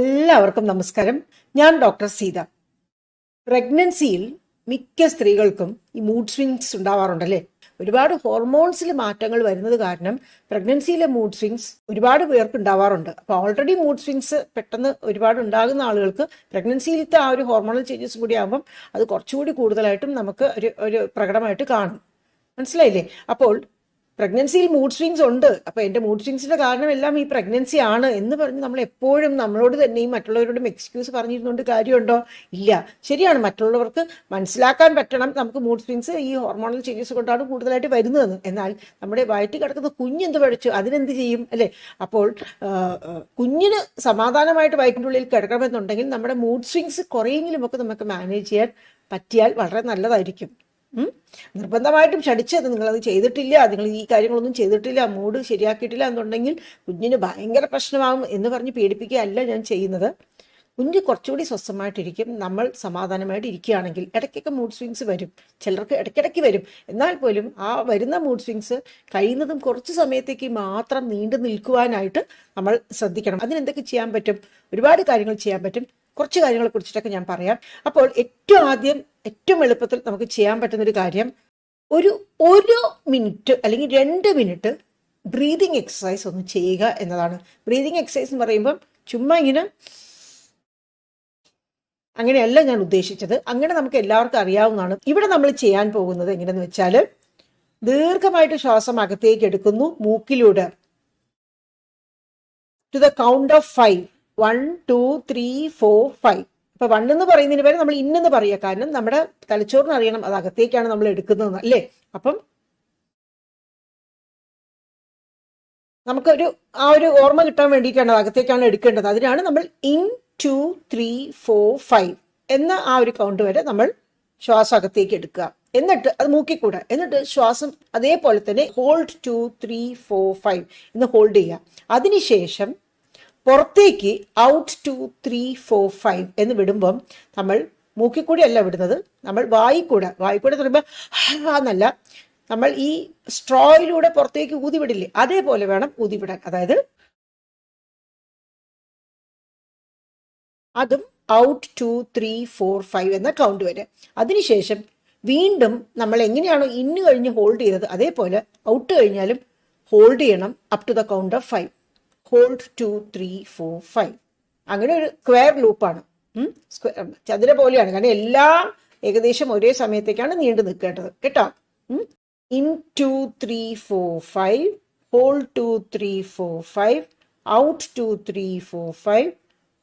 എല്ലാവർക്കും നമസ്കാരം. ഞാൻ ഡോക്ടർ സീത. പ്രഗ്നൻസിയിൽ മിക്ക സ്ത്രീകൾക്കും ഈ മൂഡ് സ്വിങ്സ് ഉണ്ടാവാറുണ്ടല്ലേ? ഒരുപാട് ഹോർമോൺസിൽ മാറ്റങ്ങൾ വരുന്നത് കാരണം പ്രഗ്നൻസിയിലെ മൂഡ് സ്വിങ്സ് ഒരുപാട് പേർക്ക് ഉണ്ടാവാറുണ്ട്. അപ്പോൾ ഓൾറെഡി മൂഡ് സ്വിങ്സ് പെട്ടെന്ന് ഒരുപാട് ഉണ്ടാകുന്ന ആളുകൾക്ക് പ്രഗ്നൻസിയിലത്തെ ആ ഒരു ഹോർമോണൽ ചേഞ്ചസ് കൂടി ആകുമ്പം അത് കുറച്ചുകൂടി കൂടുതലായിട്ടും നമുക്ക് ഒരു ഒരു പ്രകടമായിട്ട് കാണും. മനസ്സിലായില്ലേ? അപ്പോൾ പ്രഗ്നൻസിയിൽ മൂഡ് സ്വിങ്സ് ഉണ്ട്. അപ്പൊ എന്റെ മൂഡ് സ്വിങ്സിന്റെ കാരണം എല്ലാം ഈ പ്രഗ്നൻസി ആണ് എന്ന് പറഞ്ഞ് നമ്മൾ എപ്പോഴും നമ്മളോട് തന്നെയും മറ്റുള്ളവരോടും എക്സ്ക്യൂസ് പറഞ്ഞിരുന്നുകൊണ്ട് കാര്യമുണ്ടോ? ഇല്ല. ശരിയാണ്. മറ്റുള്ളവർക്ക് മനസ്സിലാക്കാൻ പറ്റണം. നമുക്ക് മൂഡ് സ്വിങ്സ് ഈ ഹോർമോണൽ ചേഞ്ചസ് കൊണ്ടാണ് കൂടുതലായിട്ട് വരുന്നതെന്ന്. എന്നാൽ നമ്മുടെ വയറ്റിൽ കിടക്കുന്ന കുഞ്ഞെന്ത് പഠിച്ചു? അതിനെന്ത് ചെയ്യും? അല്ലേ? അപ്പോൾ കുഞ്ഞിന് സമാധാനമായിട്ട് വയറ്റിന്റെ ഉള്ളിൽ കിടക്കണമെന്നുണ്ടെങ്കിൽ നമ്മുടെ മൂഡ് സ്വിങ്സ് കുറേയെങ്കിലും ഒക്കെ നമുക്ക് മാനേജ് ചെയ്യാൻ പറ്റിയാൽ വളരെ നല്ലതായിരിക്കും. നിർബന്ധമായിട്ടും ക്ഷണിച്ചത് നിങ്ങളത് ചെയ്തിട്ടില്ല. നിങ്ങൾ ഈ കാര്യങ്ങളൊന്നും ചെയ്തിട്ടില്ല. മൂഡ് ശരിയാക്കിയിട്ടില്ല എന്നുണ്ടെങ്കിൽ കുഞ്ഞിന് ഭയങ്കര പ്രശ്നമാകും എന്ന് പറഞ്ഞ് പേടിപ്പിക്കുകയല്ല ഞാൻ ചെയ്യുന്നത്. കുഞ്ഞ് കുറച്ചുകൂടി സ്വസ്ഥമായിട്ടിരിക്കും. നമ്മൾ സമാധാനമായിട്ട് ഇരിക്കുകയാണെങ്കിൽ ഇടയ്ക്കൊക്കെ മൂഡ് സ്വിങ്സ് വരും. ചിലർക്ക് ഇടയ്ക്കിടയ്ക്ക് വരും. എന്നാൽ പോലും ആ വരുന്ന മൂഡ് സ്വിങ്സ് കഴിയുന്നതും കുറച്ച് സമയത്തേക്ക് മാത്രം നീണ്ടു നിൽക്കുവാനായിട്ട് നമ്മൾ ശ്രദ്ധിക്കണം. അതിനെന്തൊക്കെ ചെയ്യാൻ പറ്റും? ഒരുപാട് കാര്യങ്ങൾ ചെയ്യാൻ പറ്റും. കുറച്ച് കാര്യങ്ങളെ കുറിച്ചിട്ടൊക്കെ ഞാൻ പറയാം. അപ്പോൾ ഏറ്റവും ആദ്യം ഏറ്റവും എളുപ്പത്തിൽ നമുക്ക് ചെയ്യാൻ പറ്റുന്ന ഒരു കാര്യം ഒരു ഒരു മിനിറ്റ് അല്ലെങ്കിൽ രണ്ട് മിനിറ്റ് ബ്രീതിങ് എക്സസൈസ് ഒന്ന് ചെയ്യുക എന്നതാണ്. ബ്രീതിങ് എക്സസൈസ് എന്ന് പറയുമ്പം ചുമ്മാ ഇങ്ങനെ അങ്ങനെയല്ല ഞാൻ ഉദ്ദേശിച്ചത്. അങ്ങനെ നമുക്ക് എല്ലാവർക്കും അറിയാവുന്നതാണ്. ഇവിടെ നമ്മൾ ചെയ്യാൻ പോകുന്നത് എങ്ങനെയെന്ന് വെച്ചാൽ ദീർഘമായിട്ട് ശ്വാസം അകത്തേക്ക് എടുക്കുന്നു മൂക്കിലൂടെ. To the count of five one two three four five ഇപ്പൊ വൺ എന്ന് പറയുന്നതിന് പേര് നമ്മൾ ഇന്നെന്ന് പറയുക. കാരണം നമ്മുടെ തലച്ചോറിന് അറിയണം അത് അകത്തേക്കാണ് നമ്മൾ എടുക്കുന്നത് അല്ലേ? അപ്പം നമുക്കൊരു ആ ഒരു ഓർമ്മ കിട്ടാൻ വേണ്ടിയിട്ടാണ് അകത്തേക്കാണ് എടുക്കേണ്ടത്. അതിനാണ് നമ്മൾ in two three four five എന്ന ആ ഒരു കൗണ്ട് വരെ നമ്മൾ ശ്വാസം അകത്തേക്ക് എടുക്കുക. എന്നിട്ട് അത് മൂക്കിക്കൂട. എന്നിട്ട് ശ്വാസം അതേപോലെ തന്നെ hold two three four five എന്ന് ഹോൾഡ് ചെയ്യുക. അതിനുശേഷം പുറത്തേക്ക് out two three four five എന്ന് വിടുമ്പം നമ്മൾ മൂക്കിക്കൂടി അല്ല വിടുന്നത്. നമ്മൾ വായിക്കൂടെ. വായിക്കൂടെ പറയുമ്പോൾ എന്നല്ല. നമ്മൾ ഈ സ്ട്രോയിലൂടെ പുറത്തേക്ക് ഊതി വിടില്ലേ? അതേപോലെ വേണം ഊതി വിടാൻ. അതായത് അതും out two three four five എന്ന കൗണ്ട് വരെ. അതിനുശേഷം വീണ്ടും നമ്മൾ എങ്ങനെയാണോ ഇന്ന് കഴിഞ്ഞ് ഹോൾഡ് ചെയ്തത് അതേപോലെ ഔട്ട് കഴിഞ്ഞാലും ഹോൾഡ് ചെയ്യണം up to the count of five hold two three four five അങ്ങനെ ഒരു സ്ക്വയർ ലൂപ്പാണ് സ്ക്വയർ ചതുര പോലെയാണ്. കാരണം എല്ലാം ഏകദേശം ഒരേ സമയത്തേക്കാണ് നീണ്ടു നിൽക്കേണ്ടത്. കേട്ടോ? In two three four five hold two three four five out two three four five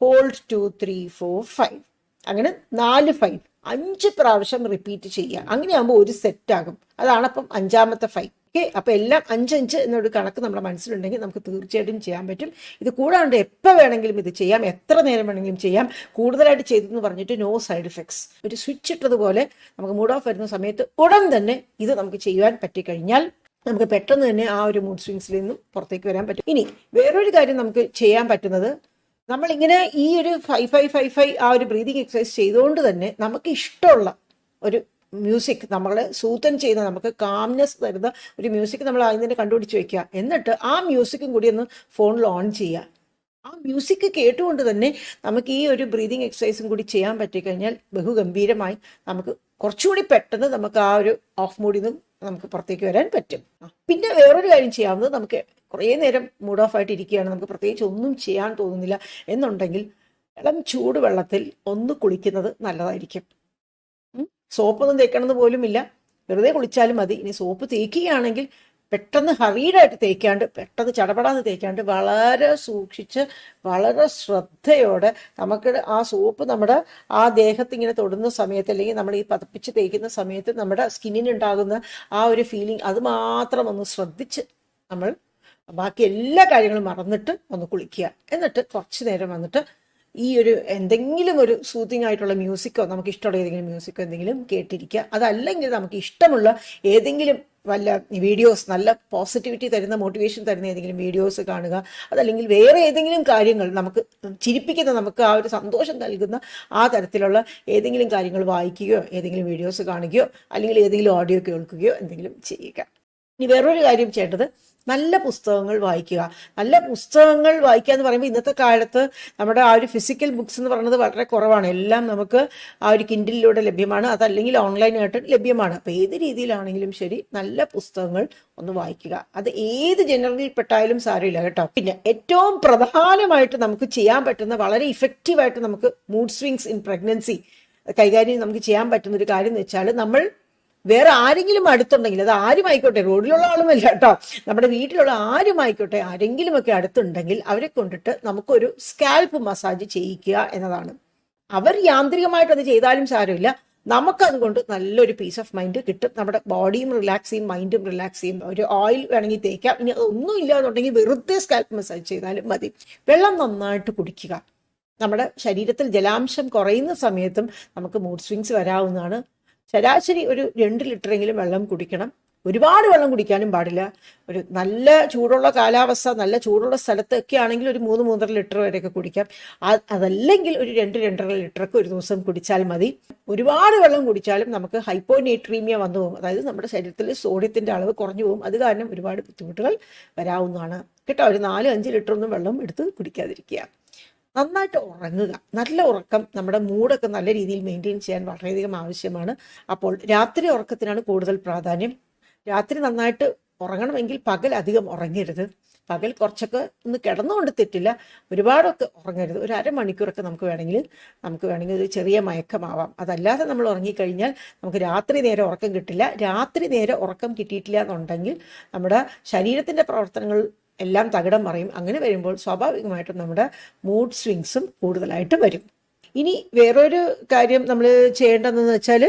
hold two three four five അങ്ങനെ നാല് ഫൈവ് അഞ്ച് പ്രാവശ്യം റിപ്പീറ്റ് ചെയ്യുക. അങ്ങനെയാകുമ്പോൾ ഒരു സെറ്റ് ആകും. അതാണ് അപ്പം അഞ്ചാമത്തെ ഫൈവ് ഓക്കെ അപ്പോൾ എല്ലാം അഞ്ചഞ്ച് എന്നൊരു കണക്ക് നമ്മുടെ മനസ്സിലുണ്ടെങ്കിൽ നമുക്ക് തീർച്ചയായിട്ടും ചെയ്യാൻ പറ്റും. ഇത് കൂടാണ്ട് എപ്പോൾ വേണമെങ്കിലും ഇത് ചെയ്യാം എത്ര നേരം വേണമെങ്കിലും ചെയ്യാം. കൂടുതലായിട്ട് ചെയ്തെന്ന് പറഞ്ഞിട്ട് നോ സൈഡ് ഇഫക്ട്സ് ഒരു സ്വിച്ച് ഇട്ടതുപോലെ നമുക്ക് മൂഡ് ഓഫ് വരുന്ന സമയത്ത് ഉടൻ തന്നെ ഇത് നമുക്ക് ചെയ്യുവാൻ പറ്റിക്കഴിഞ്ഞാൽ നമുക്ക് പെട്ടെന്ന് തന്നെ ആ ഒരു മൂഡ് സ്വിങ്സിൽ നിന്നും പുറത്തേക്ക് വരാൻ പറ്റും. ഇനി വേറൊരു കാര്യം നമുക്ക് ചെയ്യാൻ പറ്റുന്നത് നമ്മളിങ്ങനെ ഈ ഒരു ഫൈവ് ഫൈവ് ഫൈവ് ഫൈവ് ആ ഒരു ബ്രീതിങ് എക്സസൈസ് ചെയ്തുകൊണ്ട് തന്നെ നമുക്ക് ഇഷ്ടമുള്ള ഒരു മ്യൂസിക് നമ്മൾ സൂത്തൻ ചെയ്യുന്ന നമുക്ക് കാംനെസ് തരുന്ന ഒരു മ്യൂസിക് നമ്മൾ ആദ്യം തന്നെ കണ്ടുപിടിച്ച് വെക്കുക. എന്നിട്ട് ആ മ്യൂസിക്കും കൂടി ഒന്ന് ഫോണിൽ ഓൺ ചെയ്യുക. ആ മ്യൂസിക് കേട്ടുകൊണ്ട് തന്നെ നമുക്ക് ഈ ഒരു ബ്രീതിങ് എക്സസൈസും കൂടി ചെയ്യാൻ പറ്റിക്കഴിഞ്ഞാൽ ബഹുഗംഭീരമായി നമുക്ക് കുറച്ചുകൂടി പെട്ടെന്ന് നമുക്ക് ആ ഒരു ഓഫ് മൂഡിൽ നിന്നും നമുക്ക് പുറത്തേക്ക് വരാൻ പറ്റും. പിന്നെ വേറൊരു കാര്യം ചെയ്യാവുന്നത് നമുക്ക് കുറേ നേരം മൂഡ് ഓഫ് ആയിട്ട് ഇരിക്കുകയാണ്. നമുക്ക് പ്രത്യേകിച്ച് ഒന്നും ചെയ്യാൻ തോന്നുന്നില്ല. എന്നുണ്ടെങ്കിൽ ഇളം ചൂടുവെള്ളത്തിൽ ഒന്ന് കുളിക്കുന്നത് നല്ലതായിരിക്കും. സോപ്പൊന്നും തേക്കണമെന്ന് പോലുമില്ല. വെറുതെ കുളിച്ചാലും മതി. ഇനി സോപ്പ് തേക്കുകയാണെങ്കിൽ പെട്ടെന്ന് ഹറീഡായിട്ട് തേക്കാണ്ട് പെട്ടെന്ന് ചടപടാന്ന് തേക്കാണ്ട് വളരെ സൂക്ഷിച്ച് വളരെ ശ്രദ്ധയോടെ നമുക്ക് ആ സോപ്പ് നമ്മുടെ ആ ദേഹത്ത് ഇങ്ങനെ തൊടുന്ന സമയത്ത് അല്ലെങ്കിൽ നമ്മൾ ഈ പതപ്പിച്ച് തേക്കുന്ന സമയത്ത് നമ്മുടെ സ്കിന്നിന് ഉണ്ടാകുന്ന ആ ഒരു ഫീലിംഗ് അത് മാത്രം ഒന്ന് ശ്രദ്ധിച്ച് നമ്മൾ ബാക്കി എല്ലാ കാര്യങ്ങളും മറന്നിട്ട് ഒന്ന് കുളിക്കുക. എന്നിട്ട് കുറച്ച് നേരം വന്നിട്ട് ഈ ഒരു എന്തെങ്കിലും ഒരു സൂത്തിങ് ആയിട്ടുള്ള മ്യൂസിക്കോ നമുക്ക് ഇഷ്ടമുള്ള ഏതെങ്കിലും മ്യൂസിക്കോ എന്തെങ്കിലും കേട്ടിരിക്കുക. അതല്ലെങ്കിൽ നമുക്ക് ഇഷ്ടമുള്ള ഏതെങ്കിലും വല്ല വീഡിയോസ് നല്ല പോസിറ്റിവിറ്റി തരുന്ന മോട്ടിവേഷൻ തരുന്ന ഏതെങ്കിലും വീഡിയോസ് കാണുക. അതല്ലെങ്കിൽ വേറെ ഏതെങ്കിലും കാര്യങ്ങൾ നമുക്ക് ചിരിപ്പിക്കുന്ന നമുക്ക് ആ ഒരു സന്തോഷം നൽകുന്ന ആ തരത്തിലുള്ള ഏതെങ്കിലും കാര്യങ്ങൾ വായിക്കുകയോ ഏതെങ്കിലും വീഡിയോസ് കാണുകയോ അല്ലെങ്കിൽ ഏതെങ്കിലും ഓഡിയോ കേൾക്കുകയോ എന്തെങ്കിലും ചെയ്യുക. ഇനി വേറൊരു കാര്യം ചെയ്യേണ്ടത് നല്ല പുസ്തകങ്ങൾ വായിക്കുക. നല്ല പുസ്തകങ്ങൾ വായിക്കുക എന്ന് പറയുമ്പോൾ ഇന്നത്തെ കാലത്ത് നമ്മുടെ ആ ഒരു ഫിസിക്കൽ ബുക്സ് എന്ന് പറയുന്നത് വളരെ കുറവാണ്. എല്ലാം നമുക്ക് ആ ഒരു കിൻഡിലൂടെ ലഭ്യമാണ്. അതല്ലെങ്കിൽ ഓൺലൈനായിട്ട് ലഭ്യമാണ്. അപ്പോൾ ഏത് രീതിയിലാണെങ്കിലും ശരി നല്ല പുസ്തകങ്ങൾ ഒന്ന് വായിക്കുക. അത് ഏത് ജനറലിൽ പെട്ടായാലും സാരമില്ല കേട്ടോ. പിന്നെ ഏറ്റവും പ്രധാനമായിട്ട് നമുക്ക് ചെയ്യാൻ പറ്റുന്ന വളരെ ഇഫക്റ്റീവായിട്ട് നമുക്ക് മൂഡ് സ്വിങ്സ് ഇൻ പ്രഗ്നൻസി കൈകാര്യം നമുക്ക് ചെയ്യാൻ പറ്റുന്ന ഒരു കാര്യം എന്ന് വെച്ചാൽ നമ്മൾ വേറെ ആരെങ്കിലും അടുത്തുണ്ടെങ്കിൽ അത് ആരുമായിക്കോട്ടെ റോഡിലുള്ള ആളുമല്ല കേട്ടോ. നമ്മുടെ വീട്ടിലുള്ള ആരുമായിക്കോട്ടെ ആരെങ്കിലും ഒക്കെ അടുത്തുണ്ടെങ്കിൽ അവരെ കൊണ്ടിട്ട് നമുക്കൊരു സ്കാൽപ്പ് മസാജ് ചെയ്യിക്കുക എന്നതാണ്. അവർ യാന്ത്രികമായിട്ട് അത് ചെയ്താലും സാരമില്ല. നമുക്കതുകൊണ്ട് നല്ലൊരു പീസ് ഓഫ് മൈൻഡ് കിട്ടും. നമ്മുടെ ബോഡിയും റിലാക്സ് ചെയ്യും മൈൻഡും റിലാക്സ് ചെയ്യും. ഒരു ഓയിൽ വേണമെങ്കിൽ തേക്കാം. ഇനി അതൊന്നും ഇല്ലാന്നുണ്ടെങ്കിൽ വെറുതെ സ്കാൽപ്പ് മസാജ് ചെയ്താലും മതി. വെള്ളം നന്നായിട്ട് കുടിക്കുക. നമ്മുടെ ശരീരത്തിൽ ജലാംശം കുറയുന്ന സമയത്തും നമുക്ക് മൂഡ് സ്വിങ്സ് വരാവുന്നതാണ്. ശരാശരി ഒരു രണ്ട് ലിറ്ററെങ്കിലും വെള്ളം കുടിക്കണം. ഒരുപാട് വെള്ളം കുടിക്കാനും പാടില്ല. ഒരു നല്ല ചൂടുള്ള കാലാവസ്ഥ നല്ല ചൂടുള്ള സ്ഥലത്തൊക്കെ ആണെങ്കിൽ ഒരു മൂന്ന് മൂന്നര ലിറ്റർ വരെയൊക്കെ കുടിക്കാം. അതല്ലെങ്കിൽ ഒരു രണ്ട് രണ്ടര ലിറ്ററൊക്കെ ഒരു ദിവസം കുടിച്ചാൽ മതി. ഒരുപാട് വെള്ളം കുടിച്ചാലും നമുക്ക് ഹൈപ്പോനേട്രീമിയ വന്നു പോകും. അതായത് നമ്മുടെ ശരീരത്തിൽ സോഡിയത്തിന്റെ അളവ് കുറഞ്ഞു പോകും. അത് കാരണം ഒരുപാട് ബുദ്ധിമുട്ടുകൾ വരാവുന്നതാണ്. കേട്ടോ ഒരു നാല് അഞ്ച് ലിറ്റർ ഒന്നും വെള്ളം എടുത്ത് കുടിക്കാതിരിക്കുക. നന്നായിട്ട് ഉറങ്ങുക. നല്ല ഉറക്കം നമ്മുടെ മൂഡൊക്കെ നല്ല രീതിയിൽ മെയിന്റെയിൻ ചെയ്യാൻ വളരെയധികം ആവശ്യമാണ്. അപ്പോൾ രാത്രി ഉറക്കത്തിനാണ് കൂടുതൽ പ്രാധാന്യം. രാത്രി നന്നായിട്ട് ഉറങ്ങണമെങ്കിൽ പകൽ അധികം ഉറങ്ങരുത്. പകൽ കുറച്ചൊക്കെ ഒന്ന് കിടന്നുകൊണ്ട് തെറ്റില്ല. ഒരുപാടൊക്കെ ഉറങ്ങരുത്. ഒരു അരമണിക്കൂറൊക്കെ നമുക്ക് വേണമെങ്കിൽ നമുക്ക് വേണമെങ്കിൽ ഒരു ചെറിയ മയക്കമാവാം. അതല്ലാതെ നമ്മൾ ഉറങ്ങിക്കഴിഞ്ഞാൽ നമുക്ക് രാത്രി നേരെ ഉറക്കം കിട്ടില്ല. രാത്രി നേരെ ഉറക്കം കിട്ടിയിട്ടില്ല എന്നുണ്ടെങ്കിൽ നമ്മുടെ ശരീരത്തിന്റെ പ്രവർത്തനങ്ങൾ എല്ലാം തകിടം മറിയും. അങ്ങനെ വരുമ്പോൾ സ്വാഭാവികമായിട്ടും നമ്മുടെ മൂഡ് സ്വിങ്സും കൂടുതലായിട്ട് വരും. ഇനി വേറൊരു കാര്യം നമ്മൾ ചെയ്യേണ്ടതെന്ന് വെച്ചാൽ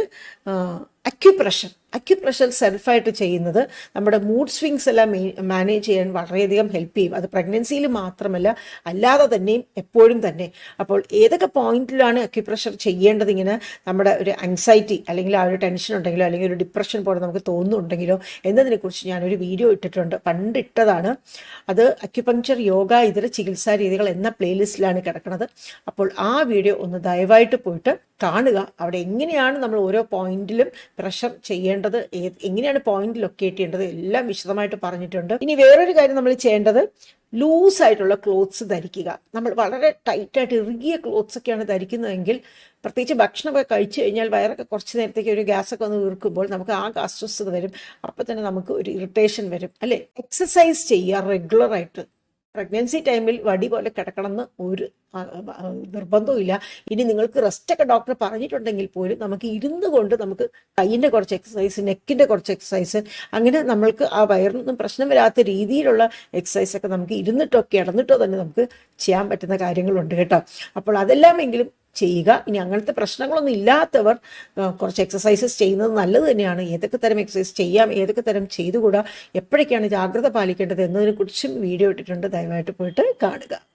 അക്യുപ്രഷർ അക്യുപ്രഷർ സെൽഫായിട്ട് ചെയ്യുന്നത് നമ്മുടെ മൂഡ് സ്വിങ്സ് എല്ലാം മാനേജ് ചെയ്യാൻ വളരെയധികം ഹെൽപ്പ് ചെയ്യും. അത് പ്രഗ്നൻസിയിൽ മാത്രമല്ല അല്ലാതെ തന്നെയും എപ്പോഴും തന്നെ. അപ്പോൾ ഏതൊക്കെ പോയിന്റിലാണ് അക്യുപ്രഷർ ചെയ്യേണ്ടത് ഇങ്ങനെ നമ്മുടെ ഒരു ആങ്സൈറ്റി അല്ലെങ്കിൽ ആ ഒരു ടെൻഷൻ ഉണ്ടെങ്കിലോ അല്ലെങ്കിൽ ഒരു ഡിപ്രഷൻ പോലെ നമുക്ക് തോന്നുന്നുണ്ടെങ്കിലോ എന്നതിനെക്കുറിച്ച് ഞാനൊരു വീഡിയോ ഇട്ടിട്ടുണ്ട്. പണ്ടിട്ടതാണ് അത് അക്യുപങ്ചർ യോഗ ഇതര ചികിത്സാ രീതികൾ എന്ന പ്ലേലിസ്റ്റിലാണ് കിടക്കുന്നത് അപ്പോൾ ആ വീഡിയോ ഒന്ന് ദയവായിട്ട് പോയിട്ട് കാണുക. അവിടെ എങ്ങനെയാണ് നമ്മൾ ഓരോ പോയിന്റിലും പ്രഷർ ചെയ്യേണ്ടത് ഏത് എങ്ങനെയാണ് പോയിന്റ് ലൊക്കേറ്റ് ചെയ്യേണ്ടത് എല്ലാം വിശദമായിട്ട് പറഞ്ഞിട്ടുണ്ട്. ഇനി വേറൊരു കാര്യം നമ്മൾ ചെയ്യേണ്ടത് ലൂസ് ആയിട്ടുള്ള ക്ലോത്ത്സ് ധരിക്കുക. നമ്മൾ വളരെ ടൈറ്റായിട്ട് ഇറുകിയ ക്ലോത്ത്സ് ഒക്കെയാണ് ധരിക്കുന്നതെങ്കിൽ പ്രത്യേകിച്ച് ഭക്ഷണമൊക്കെ കഴിച്ചു കഴിഞ്ഞാൽ വയറൊക്കെ കുറച്ച് നേരത്തേക്ക് ഒരു ഗ്യാസൊക്കെ ഒന്ന് വീർക്കുമ്പോൾ നമുക്ക് ആ അസ്വസ്ഥത വരും. അപ്പം തന്നെ നമുക്ക് ഒരു ഇറിറ്റേഷൻ വരും അല്ലേ? എക്സസൈസ് ചെയ്യുക റെഗുലറായിട്ട് പ്രഗ്നൻസി ടൈമിൽ വടി പോലെ കിടക്കണമെന്ന് ഒരു നിർബന്ധവുമില്ല. ഇനി നിങ്ങൾക്ക് റെസ്റ്റ് ഒക്കെ ഡോക്ടർ പറഞ്ഞിട്ടുണ്ടെങ്കിൽ പോലും നമുക്ക് ഇരുന്ന് കൊണ്ട് നമുക്ക് കൈയിന്റെ കുറച്ച് എക്സസൈസ് നെക്കിന്റെ കുറച്ച് എക്സസൈസ് അങ്ങനെ നമ്മൾക്ക് ആ വയറിനൊന്നും പ്രശ്നം വരാത്ത രീതിയിലുള്ള എക്സസൈസ് ഒക്കെ നമുക്ക് ഇരുന്നിട്ടോ കിടന്നിട്ടോ തന്നെ നമുക്ക് ചെയ്യാൻ പറ്റുന്ന കാര്യങ്ങളുണ്ട് കേട്ടോ. അപ്പോൾ അതെല്ലാമെങ്കിലും ചെയ്യുക. ഇനി അങ്ങനത്തെ പ്രശ്നങ്ങളൊന്നും ഇല്ലാത്തവർ കുറച്ച് എക്സസൈസസ് ചെയ്യുന്നത് നല്ലത് തന്നെയാണ്. ഏതൊക്കെ തരം എക്സസൈസ് ചെയ്യാം ഏതൊക്കെ തരം ചെയ്തുകൂടാ എപ്പോഴൊക്കെയാണ് ജാഗ്രത പാലിക്കേണ്ടത് എന്നതിനെക്കുറിച്ചും വീഡിയോ ഇട്ടിട്ടുണ്ട്. ദയവായിട്ട് പോയിട്ട് കാണുക.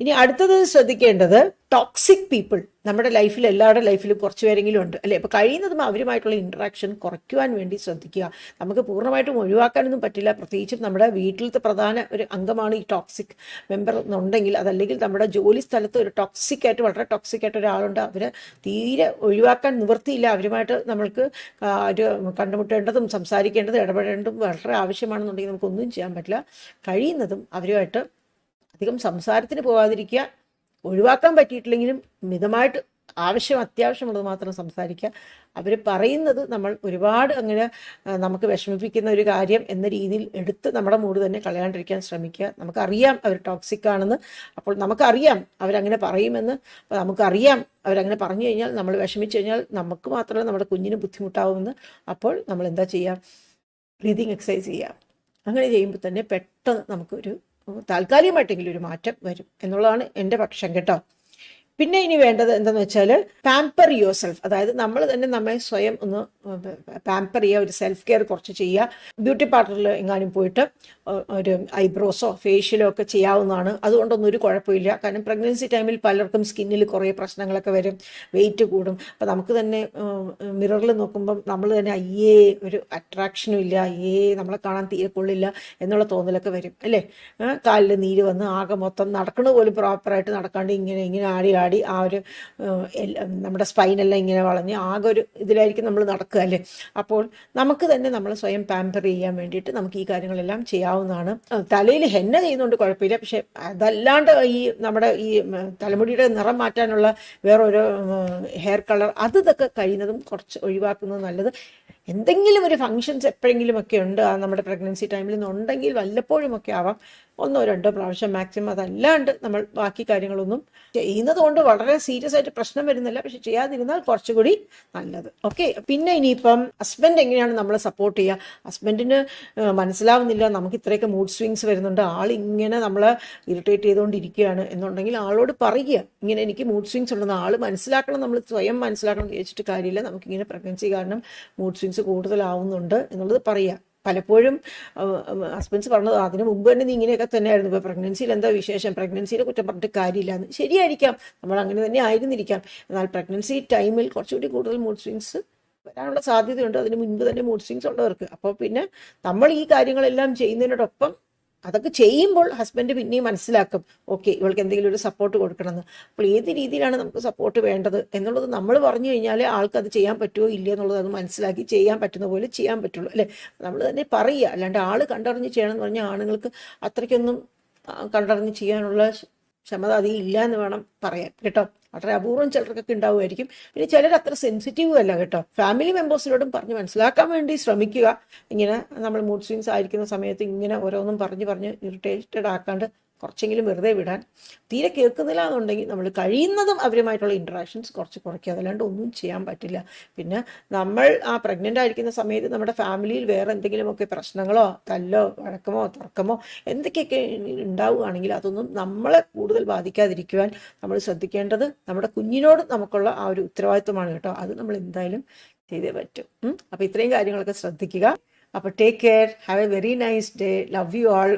ഇനി അടുത്തത് ശ്രദ്ധിക്കേണ്ടത് ടോക്സിക് പീപ്പിൾ നമ്മുടെ ലൈഫിൽ എല്ലാവരുടെ ലൈഫിൽ കുറച്ച് പേരെങ്കിലും ഉണ്ട്. അല്ലേ? അപ്പോൾ കഴിയുന്നതും അവരുമായിട്ടുള്ള ഇന്ററാക്ഷൻ കുറയ്ക്കുവാൻ വേണ്ടി ശ്രദ്ധിക്കുക. നമുക്ക് പൂർണമായിട്ടും ഒഴിവാക്കാനൊന്നും പറ്റില്ല. പ്രത്യേകിച്ചും നമ്മുടെ വീട്ടിലത്തെ പ്രധാന ഒരു അംഗമാണ് ഈ ടോക്സിക് മെമ്പർ എന്നുണ്ടെങ്കിൽ അതല്ലെങ്കിൽ നമ്മുടെ ജോലി സ്ഥലത്ത് ഒരു ടോക്സിക് ആയിട്ട് വളരെ ടോക്സിക് ആയിട്ട് ഒരാളുണ്ട്. അവരെ തീരെ ഒഴിവാക്കാൻ നിവൃത്തിയില്ല. അവരുമായിട്ട് നമ്മൾക്ക് ഒരു കണ്ടുമുട്ടേണ്ടതും സംസാരിക്കേണ്ടതും ഇടപെടേണ്ടതും വളരെ ആവശ്യമാണെന്നുണ്ടെങ്കിൽ നമുക്കൊന്നും ചെയ്യാൻ പറ്റില്ല. കഴിയുന്നതും അവരുമായിട്ട് അധികം സംസാരത്തിന് പോകാതിരിക്കുക ഒഴിവാക്കാൻ പറ്റിയിട്ടില്ലെങ്കിലും മിതമായിട്ട് ആവശ്യം അത്യാവശ്യമുള്ളത് മാത്രം സംസാരിക്കുക. അവർ പറയുന്നത് നമ്മൾ ഒരുപാട് അങ്ങനെ നമുക്ക് വിഷമിപ്പിക്കുന്ന ഒരു കാര്യം എന്ന രീതിയിൽ എടുത്ത് നമ്മുടെ മൂഡ് തന്നെ കളയാണ്ടിരിക്കാൻ ശ്രമിക്കുക. നമുക്കറിയാം അവർ ടോക്സിക് ആണെന്ന്. അപ്പോൾ നമുക്കറിയാം അവരങ്ങനെ പറയുമെന്ന്. അപ്പോൾ നമുക്കറിയാം അവരങ്ങനെ പറഞ്ഞു കഴിഞ്ഞാൽ നമ്മൾ വിഷമിച്ചു കഴിഞ്ഞാൽ നമുക്ക് മാത്രമല്ല നമ്മുടെ കുഞ്ഞിന് ബുദ്ധിമുട്ടാവുമെന്ന്. അപ്പോൾ നമ്മൾ എന്താ ചെയ്യുക? ബ്രീതിങ് എക്സസൈസ് ചെയ്യുക. അങ്ങനെ ചെയ്യുമ്പോൾ തന്നെ പെട്ടെന്ന് നമുക്കൊരു താൽക്കാലികമായിട്ടെങ്കിലും ഒരു മാറ്റം വരും എന്നുള്ളതാണ് എന്റെ പക്ഷം കേട്ടോ. പിന്നെ ഇനി വേണ്ടത് എന്താന്ന് വെച്ചാൽ പാമ്പർ യുവർ സെൽഫ് അതായത് നമ്മൾ തന്നെ നമ്മെ സ്വയം ഒന്ന് പാമ്പർ ചെയ്യുക ഒരു സെൽഫ് കെയർ കുറച്ച് ചെയ്യുക. ബ്യൂട്ടി പാർലറിൽ എങ്ങാനും പോയിട്ട് ഒരു ഐബ്രോസോ ഫേഷ്യലോ ഒക്കെ ചെയ്യാവുന്നതാണ്. അതുകൊണ്ടൊന്നും ഒരു കുഴപ്പമില്ല. കാരണം പ്രഗ്നൻസി ടൈമിൽ പലർക്കും സ്കിന്നിൽ കുറേ പ്രശ്നങ്ങളൊക്കെ വരും. വെയിറ്റ് കൂടും. അപ്പം നമുക്ക് തന്നെ മിററിൽ നോക്കുമ്പം നമ്മൾ തന്നെ അയ്യേ ഒരു അട്രാക്ഷനും ഇല്ല. അയ്യേ നമ്മളെ കാണാൻ തീരെ കൊള്ളില്ല എന്നുള്ള തോന്നലൊക്കെ വരും. അല്ലേ? കാലിൽ നീര് വന്ന് ആകെ മൊത്തം നടക്കണ പോലും പ്രോപ്പറായിട്ട് നടക്കാണ്ട് ഇങ്ങനെ ഇങ്ങനെ ആടി ചാടി ആ ഒരു നമ്മുടെ സ്പൈനെല്ലാം ഇങ്ങനെ വളഞ്ഞ് ആകെ ഒരു ഇതിലായിരിക്കും നമ്മൾ നടക്കുക അല്ലേ? അപ്പോൾ നമുക്ക് തന്നെ നമ്മൾ സ്വയം പാമ്പർ ചെയ്യാൻ വേണ്ടിയിട്ട് നമുക്ക് ഈ കാര്യങ്ങളെല്ലാം ചെയ്യാവുന്നതാണ്. തലയിൽ ഹെന്ന ചെയ്യുന്നതുകൊണ്ട് കുഴപ്പമില്ല. പക്ഷെ അതല്ലാണ്ട് ഈ നമ്മുടെ ഈ തലമുടിയുടെ നിറം മാറ്റാനുള്ള വേറൊരു ഹെയർ കളർ അത് ഇതൊക്കെ കഴിയുന്നതും കുറച്ച് ഒഴിവാക്കുന്നത് നല്ലത്. എന്തെങ്കിലും ഒരു ഫങ്ഷൻസ് എപ്പോഴെങ്കിലും ഒക്കെ ഉണ്ട് ആ നമ്മുടെ പ്രഗ്നൻസി ടൈമിൽ നിന്നുണ്ടെങ്കിൽ വല്ലപ്പോഴും ഒക്കെ ആവാം. ഒന്നോ രണ്ടോ പ്രാവശ്യം മാക്സിമം അതല്ലാണ്ട് നമ്മൾ ബാക്കി കാര്യങ്ങളൊന്നും ചെയ്യുന്നത് കൊണ്ട് വളരെ സീരിയസ് ആയിട്ട് പ്രശ്നം വരുന്നില്ല. പക്ഷെ ചെയ്യാതിരുന്നാൽ കുറച്ചുകൂടി നല്ലത്. ഓക്കെ പിന്നെ ഇനിയിപ്പം ഹസ്ബൻഡ് എങ്ങനെയാണ് നമ്മളെ സപ്പോർട്ട് ചെയ്യുക? ഹസ്ബൻഡിന് മനസ്സിലാവുന്നില്ല. നമുക്ക് ഇത്രയൊക്കെ മൂഡ് സ്വിങ്സ് വരുന്നുണ്ട്. ആൾ ഇങ്ങനെ നമ്മളെ ഇറിറ്റേറ്റ് ചെയ്തുകൊണ്ടിരിക്കുകയാണ് എന്നുണ്ടെങ്കിൽ ആളോട് പറയുക. ഇങ്ങനെ എനിക്ക് മൂഡ് സ്വിങ്സ് ഉണ്ടെന്ന് ആൾ മനസ്സിലാക്കണം. നമ്മൾ സ്വയം മനസ്സിലാക്കണം എന്ന് ചോദിച്ചിട്ട് കാര്യമില്ല. നമുക്കിങ്ങനെ പ്രഗ്നൻസി കാരണം മൂഡ് സ്വിങ്സ് കൂടുതലാവുന്നുണ്ട് എന്നുള്ളത് പറയുക പലപ്പോഴും ഹസ്ബൻഡ്സ് പറഞ്ഞത് അതിന് മുമ്പ് തന്നെ നീ ഇങ്ങനെയൊക്കെ തന്നെയായിരുന്നു. ഇപ്പോൾ പ്രഗ്നൻസിയിൽ എന്താ വിശേഷം? പ്രഗ്നൻസിയിലെ കുറ്റം പറഞ്ഞിട്ട് കാര്യമില്ല. എന്ന് ശരിയായിരിക്കാം. നമ്മൾ അങ്ങനെ തന്നെ ആയിരുന്നിരിക്കാം. എന്നാൽ പ്രഗ്നൻസി ടൈമിൽ കുറച്ചുകൂടി കൂടുതൽ മൂഡ് സ്വിങ്സ് വരാനുള്ള സാധ്യതയുണ്ട്. അതിന് മുൻപ് തന്നെ മൂഡ് സ്വിങ്സ് ഉള്ളവർക്ക്. അപ്പോൾ പിന്നെ നമ്മൾ ഈ കാര്യങ്ങളെല്ലാം ചെയ്യുന്നതിനോടൊപ്പം അതൊക്കെ ചെയ്യുമ്പോൾ ഹസ്ബൻഡ് പിന്നെയും മനസ്സിലാക്കും ഓക്കെ ഇവൾക്ക് എന്തെങ്കിലും ഒരു സപ്പോർട്ട് കൊടുക്കണമെന്ന്. അപ്പോൾ ഏത് രീതിയിലാണ് നമുക്ക് സപ്പോർട്ട് വേണ്ടത്? എന്നുള്ളത് നമ്മൾ പറഞ്ഞു കഴിഞ്ഞാൽ ആൾക്ക് അത് ചെയ്യാൻ പറ്റുമോ ഇല്ല എന്നുള്ളത് അത് മനസ്സിലാക്കി ചെയ്യാൻ പറ്റുന്ന പോലെ ചെയ്യാൻ പറ്റുള്ളൂ അല്ലേ? നമ്മൾ തന്നെ പറയുക. അല്ലാണ്ട് ആൾ കണ്ടറിഞ്ഞ് ചെയ്യണം എന്ന് പറഞ്ഞാൽ ആണുങ്ങൾക്ക് അത്രയ്ക്കൊന്നും കണ്ടറിഞ്ഞ് ചെയ്യാനുള്ള ക്ഷ- ക്ഷമത അതിൽ ഇല്ല എന്ന് വേണം പറയാൻ കേട്ടോ? വളരെ അപൂർവം ചിലർക്കൊക്കെ ഉണ്ടാവുമായിരിക്കും. പിന്നെ ചിലർ അത്ര സെൻസിറ്റീവ് അല്ല കേട്ടോ. ഫാമിലി മെമ്പേഴ്സിനോടും പറഞ്ഞ് മനസ്സിലാക്കാൻ വേണ്ടി ശ്രമിക്കുക. ഇങ്ങനെ നമ്മൾ മൂഡ് സ്വിങ്സ് ആയിരിക്കുന്ന സമയത്ത് ഇങ്ങനെ ഓരോന്നും പറഞ്ഞ് പറഞ്ഞ് ഇറിറ്റേറ്റഡ് ആക്കാണ്ട് കുറച്ചെങ്കിലും വെറുതെ വിടാൻ. തീരെ കേൾക്കുന്നില്ല എന്നുണ്ടെങ്കിൽ നമ്മൾ കഴിയുന്നതും അവരുമായിട്ടുള്ള ഇൻട്രാക്ഷൻസ് കുറച്ച് കുറയ്ക്കുക. അതല്ലാണ്ട് ഒന്നും ചെയ്യാൻ പറ്റില്ല. പിന്നെ നമ്മൾ ആ പ്രഗ്നന്റ് ആയിരിക്കുന്ന സമയത്ത് നമ്മുടെ ഫാമിലിയിൽ വേറെ എന്തെങ്കിലുമൊക്കെ പ്രശ്നങ്ങളോ തല്ലോ വഴക്കമോ തർക്കമോ എന്തൊക്കെയൊക്കെ ഉണ്ടാവുകയാണെങ്കിൽ അതൊന്നും നമ്മളെ കൂടുതൽ ബാധിക്കാതിരിക്കുവാൻ നമ്മൾ ശ്രദ്ധിക്കേണ്ടത് നമ്മുടെ കുഞ്ഞിനോട് നമുക്കുള്ള ആ ഒരു ഉത്തരവാദിത്വമാണ് കേട്ടോ. അത് നമ്മൾ എന്തായാലും ചെയ്തേ പറ്റും. അപ്പം ഇത്രയും കാര്യങ്ങളൊക്കെ ശ്രദ്ധിക്കുക. അപ്പോൾ take care have a very nice day love you all